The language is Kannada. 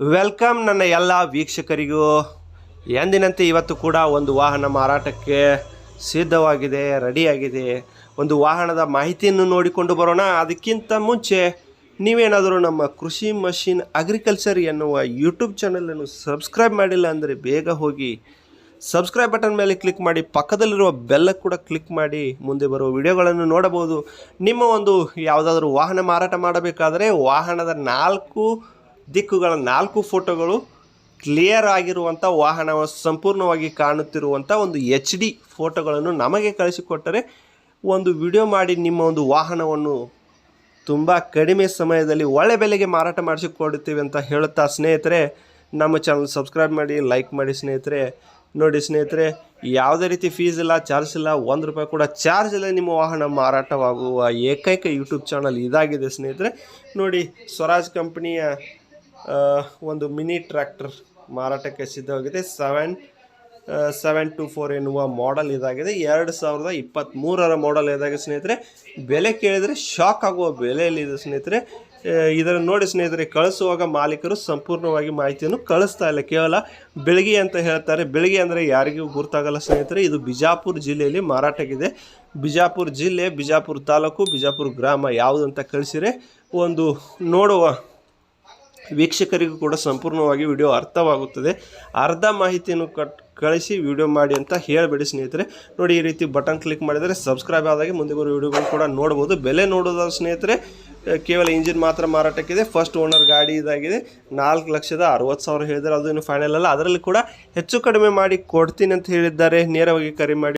ವೆಲ್ಕಮ್ ನನ್ನ ಎಲ್ಲ ವೀಕ್ಷಕರಿಗೂ. ಎಂದಿನಂತೆ ಇವತ್ತು ಕೂಡ ಒಂದು ವಾಹನ ಮಾರಾಟಕ್ಕೆ ಸಿದ್ಧವಾಗಿದೆ, ರೆಡಿಯಾಗಿದೆ. ಒಂದು ವಾಹನದ ಮಾಹಿತಿಯನ್ನು ನೋಡಿಕೊಂಡು ಬರೋಣ. ಅದಕ್ಕಿಂತ ಮುಂಚೆ ನೀವೇನಾದರೂ ನಮ್ಮ ಕೃಷಿ ಮಷಿನ್ ಅಗ್ರಿಕಲ್ಚರ್ ಎನ್ನುವ ಯೂಟ್ಯೂಬ್ ಚಾನಲನ್ನು ಸಬ್ಸ್ಕ್ರೈಬ್ ಮಾಡಿಲ್ಲ ಅಂದರೆ ಬೇಗ ಹೋಗಿ ಸಬ್ಸ್ಕ್ರೈಬ್ ಬಟನ್ ಮೇಲೆ ಕ್ಲಿಕ್ ಮಾಡಿ, ಪಕ್ಕದಲ್ಲಿರುವ ಬೆಲ್ಲ ಕೂಡ ಕ್ಲಿಕ್ ಮಾಡಿ, ಮುಂದೆ ಬರುವ ವಿಡಿಯೋಗಳನ್ನು ನೋಡಬಹುದು. ನಿಮ್ಮ ಒಂದು ಯಾವುದಾದ್ರೂ ವಾಹನ ಮಾರಾಟ ಮಾಡಬೇಕಾದರೆ ವಾಹನದ ನಾಲ್ಕು ದಿಕ್ಕುಗಳ ನಾಲ್ಕು ಫೋಟೋಗಳು ಕ್ಲಿಯರ್ ಆಗಿರುವಂಥ ವಾಹನ ಸಂಪೂರ್ಣವಾಗಿ ಕಾಣುತ್ತಿರುವಂಥ ಒಂದು ಎಚ್ ಡಿ ಫೋಟೋಗಳನ್ನು ನಮಗೆ ಕಳಿಸಿಕೊಟ್ಟರೆ ಒಂದು ವಿಡಿಯೋ ಮಾಡಿ ನಿಮ್ಮ ಒಂದು ವಾಹನವನ್ನು ತುಂಬ ಕಡಿಮೆ ಸಮಯದಲ್ಲಿ ಒಳ್ಳೆ ಬೆಲೆಗೆ ಮಾರಾಟ ಮಾಡಿಸಿಕೊಡುತ್ತೀವಿ ಅಂತ ಹೇಳುತ್ತಾ ಸ್ನೇಹಿತರೆ, ನಮ್ಮ ಚಾನಲ್ ಸಬ್ಸ್ಕ್ರೈಬ್ ಮಾಡಿ ಲೈಕ್ ಮಾಡಿ ಸ್ನೇಹಿತರೆ. ನೋಡಿ ಸ್ನೇಹಿತರೆ, ಯಾವುದೇ ರೀತಿ ಫೀಸ್ ಇಲ್ಲ ಚಾರ್ಜ್ ಇಲ್ಲ, ಒಂದು ರೂಪಾಯಿ ಕೂಡ ಚಾರ್ಜ್ ಇಲ್ಲ ನಿಮ್ಮ ವಾಹನ ಮಾರಾಟವಾಗುವ ಏಕೈಕ ಯೂಟ್ಯೂಬ್ ಚಾನಲ್ ಇದಾಗಿದೆ ಸ್ನೇಹಿತರೆ. ನೋಡಿ, ಸ್ವರಾಜ್ ಕಂಪನಿಯ ಒಂದು ಮಿನಿ ಟ್ರ್ಯಾಕ್ಟರ್ ಮಾರಾಟಕ್ಕೆ ಸಿದ್ಧವಾಗಿದೆ. ಸೆವೆನ್ ಸೆವೆನ್ ಟು ಫೋರ್ ಎನ್ನುವ ಮಾಡೆಲ್ ಇದಾಗಿದೆ. ಎರಡು ಸಾವಿರದ ಇಪ್ಪತ್ತ್ಮೂರರ ಮಾಡೆಲ್ ಇದಾಗಿದೆ ಸ್ನೇಹಿತರೆ. ಬೆಲೆ ಕೇಳಿದರೆ ಶಾಕ್ ಆಗುವ ಬೆಲೆಯಲ್ಲಿದೆ ಸ್ನೇಹಿತರೆ. ಇದನ್ನು ನೋಡಿ ಸ್ನೇಹಿತರೆ, ಕಳಿಸುವಾಗ ಮಾಲೀಕರು ಸಂಪೂರ್ಣವಾಗಿ ಮಾಹಿತಿಯನ್ನು ಕಳಿಸ್ತಾ ಇಲ್ಲ. ಕೇವಲ ಬೆಳಗ್ಗೆ ಅಂತ ಹೇಳ್ತಾರೆ. ಬೆಳಗ್ಗೆ ಅಂದರೆ ಯಾರಿಗೂ ಗುರ್ತಾಗಲ್ಲ ಸ್ನೇಹಿತರೆ. ಇದು ಬಿಜಾಪುರ ಜಿಲ್ಲೆಯಲ್ಲಿ ಮಾರಾಟಕ್ಕಿದೆ. ಬಿಜಾಪುರ ಜಿಲ್ಲೆ, ಬಿಜಾಪುರ ತಾಲೂಕು, ಬಿಜಾಪುರ ಗ್ರಾಮ ಯಾವುದು ಅಂತ ಕಳಿಸಿರೆ ಒಂದು ನೋಡುವ ವೀಕ್ಷಕರಿಗೂ ಕೂಡ ಸಂಪೂರ್ಣವಾಗಿ ವಿಡಿಯೋ ಅರ್ಥವಾಗುತ್ತದೆ. ಅರ್ಧ ಮಾಹಿತಿಯನ್ನು ಕಟ್, ಕಳಿಸಿ ವಿಡಿಯೋ ಮಾಡಿ ಅಂತ ಹೇಳಬೇಡಿ ಸ್ನೇಹಿತರೆ. ನೋಡಿ, ಈ ರೀತಿ ಬಟನ್ ಕ್ಲಿಕ್ ಮಾಡಿದರೆ ಸಬ್ಸ್ಕ್ರೈಬ್ ಆದಾಗೆ ಮುಂದೆ ಬರೋ ವಿಡಿಯೋಗಳು ಕೂಡ ನೋಡ್ಬೋದು. ಬೆಲೆ ನೋಡೋದಾದ ಸ್ನೇಹಿತರೆ ಕೇವಲ ಇಂಜಿನ್ ಮಾತ್ರ ಮಾರಾಟಕ್ಕಿದೆ. ಫಸ್ಟ್ ಓನರ್ ಗಾಡಿ ಇದಾಗಿದೆ. ನಾಲ್ಕು ಲಕ್ಷದ ಅರವತ್ತು ಸಾವಿರ ಹೇಳಿದರೆ ಅದು ಇನ್ನು ಫೈನಲ್ ಅಲ್ಲ. ಅದರಲ್ಲಿ ಕೂಡ ಹೆಚ್ಚು ಕಡಿಮೆ ಮಾಡಿ ಕೊಡ್ತೀನಿ ಅಂತ ಹೇಳಿದ್ದಾರೆ. ನೇರವಾಗಿ ಕರೆ ಮಾಡಿ